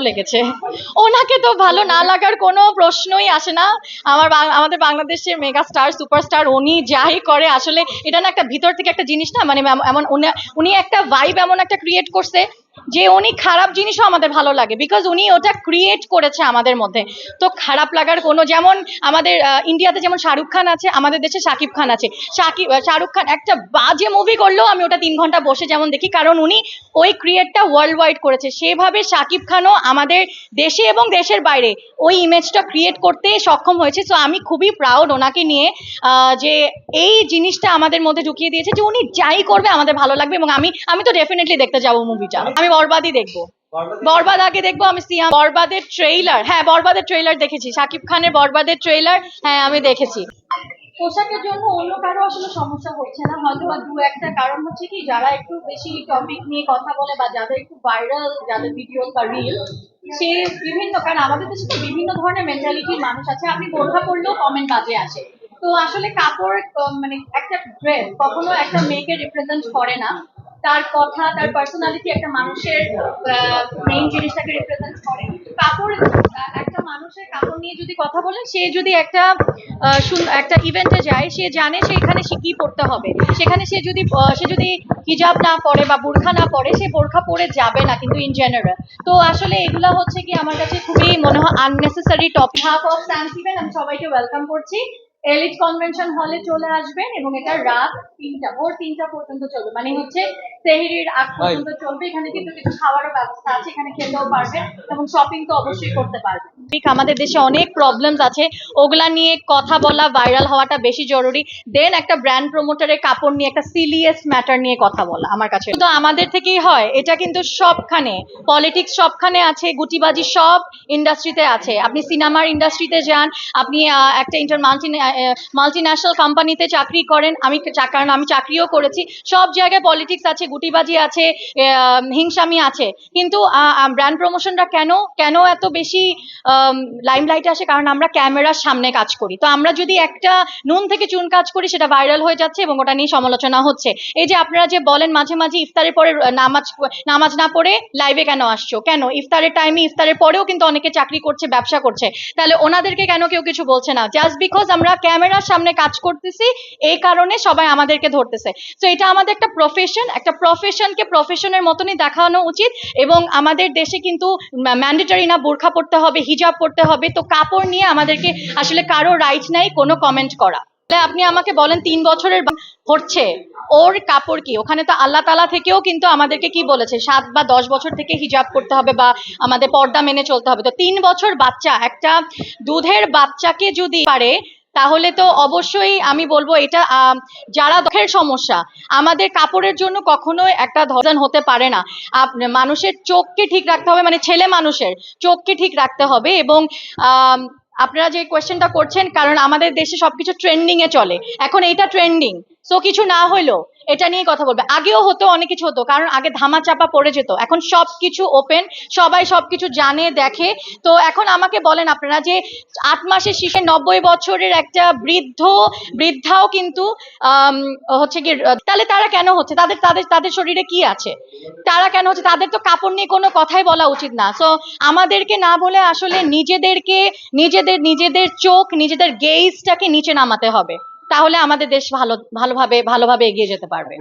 লেগেছে। ওনাকে তো ভালো না লাগার কোনো প্রশ্নই আসে না। আমার আমাদের বাংলাদেশের মেগা স্টার, সুপারস্টার, উনি যাই করে, আসলে এটা না একটা ভিতর থেকে একটা জিনিস না মানে এমন উনি- একটা ভাইব এমন একটা ক্রিয়েট করছে যে উনি খারাপ জিনিসও আমাদের ভালো লাগে বিকজ উনি ওটা ক্রিয়েট করেছে আমাদের মধ্যে। তো খারাপ লাগার কোনো, যেমন আমাদের ইন্ডিয়াতে যেমন শাহরুখ খান আছে, আমাদের দেশে শাকিব খান আছে। শাকিব শাহরুখ খান একটা বাজে মুভি করলেও আমি ওটা তিন ঘণ্টা বসে যেমন দেখি, কারণ উনি ওই ক্রিয়েটটা ওয়ার্ল্ড ওয়াইড করেছে। সেভাবে শাকিব খানও আমাদের দেশে এবং দেশের বাইরে ওই ইমেজটা ক্রিয়েট করতে সক্ষম হয়েছে। তো আমি খুবই প্রাউড ওনাকে নিয়ে আহ, যে এই জিনিসটা আমাদের মধ্যে ঢুকিয়ে দিয়েছে যে উনি যাই করবে আমাদের ভালো লাগবে এবং আমি আমি তো ডেফিনেটলি দেখতে যাব মুভিটা আমি বরবাদই দেখব। বরবাদ? আগে দেখব আমি সিয়াম বরবাদের ট্রেইলার হ্যাঁ বরবাদের ট্রেইলার দেখেছি। শাকিব খানের বরবাদের ট্রেইলার হ্যাঁ আমি দেখেছি। পোশাকের জন্য অন্য কারও আসলে সমস্যা হচ্ছে না। হয়তো বা দু একটা কারণ হচ্ছে কি, যারা একটু বেশি টপিক নিয়ে কথা বলে বা যাদের একটু ভাইরাল যাদের ভিডিও বা রিল সে বিভিন্ন, কারণ আমাদের দেশে তো বিভিন্ন ধরনের মেন্টালিটির মানুষ আছে। আপনি বোরখা করলেও কমেন্ট বাজে আসে। তো আসলে কাপড় মানে একটা ড্রেস কখনো একটা মেয়েকে রিপ্রেজেন্ট করে না। তার কথা, তার পার্সোনালিটি একটা মানুষের মেইন জিনিসটাকে রিপ্রেজেন্ট করে কাপড় কাপড় নিয়ে যদি কথা বলে সে যদি একটা একটা ইভেন্টে যায়, সে জানে সে এখানে সে কি পড়তে হবে। সেখানে সে যদি সে যদি হিজাব না পরে বা বোরখা না পরে, সে বোরখা পরে যাবে না কিন্তু ইন জেনারেল তো আসলে এগুলা হচ্ছে কি, আমার কাছে খুবই মনে হয় unnecessary topic half of science event আমি সবাইকে ওয়েলকাম করছি। এলিট কনভেনশন হলে চলে আসবেন এবং এটা রাত তিনটা, ভোর তিনটা পর্যন্ত চলবে। মানে হচ্ছে সেহরির আগ পর্যন্ত চলবে এখানে কিন্তু কিছু খাওয়ারও ব্যবস্থা আছে এখানে খেতেও পারবেন এবং শপিং তো অবশ্যই করতে পারবেন। ঠিক আমাদের দেশে অনেক প্রবলেমস আছে ওগুলা নিয়ে কথা বলা ভাইরাল হওয়াটা বেশি জরুরি। দেন একটা ব্র্যান্ড প্রমোটারের কাপড় নিয়ে একটা সিলিয়াস ম্যাটার নিয়ে কথা বলা আমার কাছে। তো আমাদের থেকেই হয় এটা কিন্তু সবখানে পলিটিক্স সবখানে আছে গুটিবাজি সব ইন্ডাস্ট্রিতে আছে। আপনি সিনেমার ইন্ডাস্ট্রিতে যান আপনি আহ, একটা ইন্টার মাল্টি মাল্টি ন্যাশনাল কোম্পানিতে চাকরি করেন আমি কারণ আমি চাকরিও করেছি সব জায়গায় পলিটিক্স আছে গুটিবাজি আছে হিংসামি আছে। কিন্তু ব্র্যান্ড প্রমোশনরা কেন কেন এত বেশি লাইমলাইটে আসে? কারণ আমরা ক্যামেরার সামনে কাজ করি। তো আমরা যদি একটা নুন থেকে চুন কাজ করি, সেটা ভাইরাল হয়ে যাচ্ছে এবং ওটা নিয়ে সমালোচনা হচ্ছে। এই যে আপনারা যে বলেন মাঝে মাঝে ইফতারের পরে নামাজ নামাজ না পড়ে লাইভে কেন আসছো? কেন? ইফতারের টাইমে ইফতারের পরেও কিন্তু অনেকে চাকরি করছে, ব্যবসা করছে। তাহলে ওনাদেরকে কেন কেউ কিছু বলছে না? জাস্ট বিকজ আমরা ক্যামেরার সামনে কাজ করতেছি, এই কারণে সবাই আমাদেরকে ধরতেছে। তো এটা আমাদের একটা প্রফেশন একটা প্রফেশনকে প্রফেশনের মতনই দেখানো উচিত এবং আমাদের দেশে কিন্তু ম্যান্ডেটরি না, বোরখা পড়তে হবে হিজাব পড়তে হবে, তো কাপড় নিয়ে আমাদেরকে আসলে কারও রাইট নাই, কোনো কমেন্ট করা। আপনি আমাকে বলেন তিন বছরের হচ্ছে, ওর কাপড় কি? ওখানে তো আল্লাহ তালা থেকেও কিন্তু আমাদেরকে কি বলেছে, সাত বা দশ বছর থেকে হিজাব করতে হবে বা আমাদের পর্দা মেনে চলতে হবে। তো তিন বছর বাচ্চা, একটা দুধের বাচ্চাকে যদি পারে তাহলে তো অবশ্যই আমি বলব এটা যারা দখের সমস্যা, আমাদের কাপড়ের জন্য কখনো একটা ধর্ষণ হতে পারে না। মানুষের চোখকে ঠিক রাখতে হবে মানে ছেলে মানুষের চোখকে ঠিক রাখতে হবে এবং আপনারা যে কোয়েশ্চেনটা করছেন, কারণ আমাদের দেশে সবকিছু ট্রেন্ডিং এ চলে। এখন এইটা ট্রেন্ডিং সো কিছু না হইল এটা নিয়ে কথা বলবে। আগেও হতো, অনেক কিছু হতো, কারণ আগে ধামা চাপা পড়ে যেত। এখন সব কিছু ওপেন সবাই সবকিছু জানে, দেখে। তো এখন আমাকে বলেন আপনারা যে আট মাসের শিশু নব্বই বছরের একটা বৃদ্ধ, বৃদ্ধাও কিন্তু হচ্ছে কি তাহলে তারা কেন হচ্ছে? তাদের তাদের তাদের শরীরে কি আছে? তারা কেন হচ্ছে? তাদের তো কাপড় নিয়ে কোনো কথাই বলা উচিত না। সো আমাদেরকে না বলে আসলে নিজেদেরকে, নিজেদের নিজেদের চোখ, নিজেদের গেইজটাকে নিচে নামাতে হবে। তাহলে আমাদের দেশ ভালো ভালোভাবে ভালোভাবে এগিয়ে যেতে পারবে।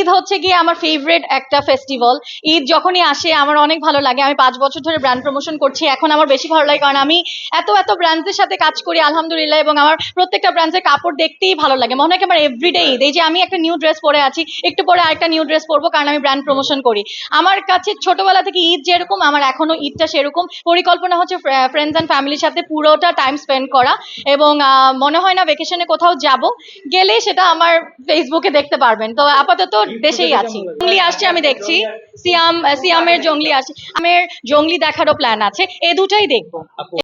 ঈদ হচ্ছে গিয়ে আমার ফেভারিট একটা ফেস্টিভ্যাল ঈদ যখনই আসে আমার অনেক ভালো লাগে। আমি পাঁচ বছর ধরে ব্র্যান্ড প্রমোশন করছি এখন আমার বেশি ভালো লাগে কারণ আমি এত এত ব্র্যান্ডসের সাথে কাজ করি আলহামদুলিল্লাহ এবং আমার প্রত্যেকটা ব্র্যান্ডের কাপড় দেখতেই ভালো লাগে। মনে হয় আমার এভরিডে ঈদ। এই যে আমি একটা নিউ ড্রেস পরে আছি একটু পরে আরেকটা নিউ ড্রেস পরবো কারণ আমি ব্র্যান্ড প্রমোশন করি। আমার কাছে ছোটবেলা থেকে ঈদ যেরকম আমার এখনও ঈদটা সেরকম। পরিকল্পনা হচ্ছে ফ্রেন্ডস অ্যান্ড ফ্যামিলির সাথে পুরোটা টাইম স্পেন্ড করা। এবং মনে হয় না ভেকেশনে কোথাও যাব গেলে সেটা আমার ফেসবুকে দেখতে পারবেন। তো আপাতত দেশেই আছি। জঙ্গলি আসছে, আমি দেখছি। সিয়াম, সিয়ামের জঙ্গলি আসছে। আমের জঙ্গলি দেখারও প্ল্যান আছে। এ দুটাই দেখব।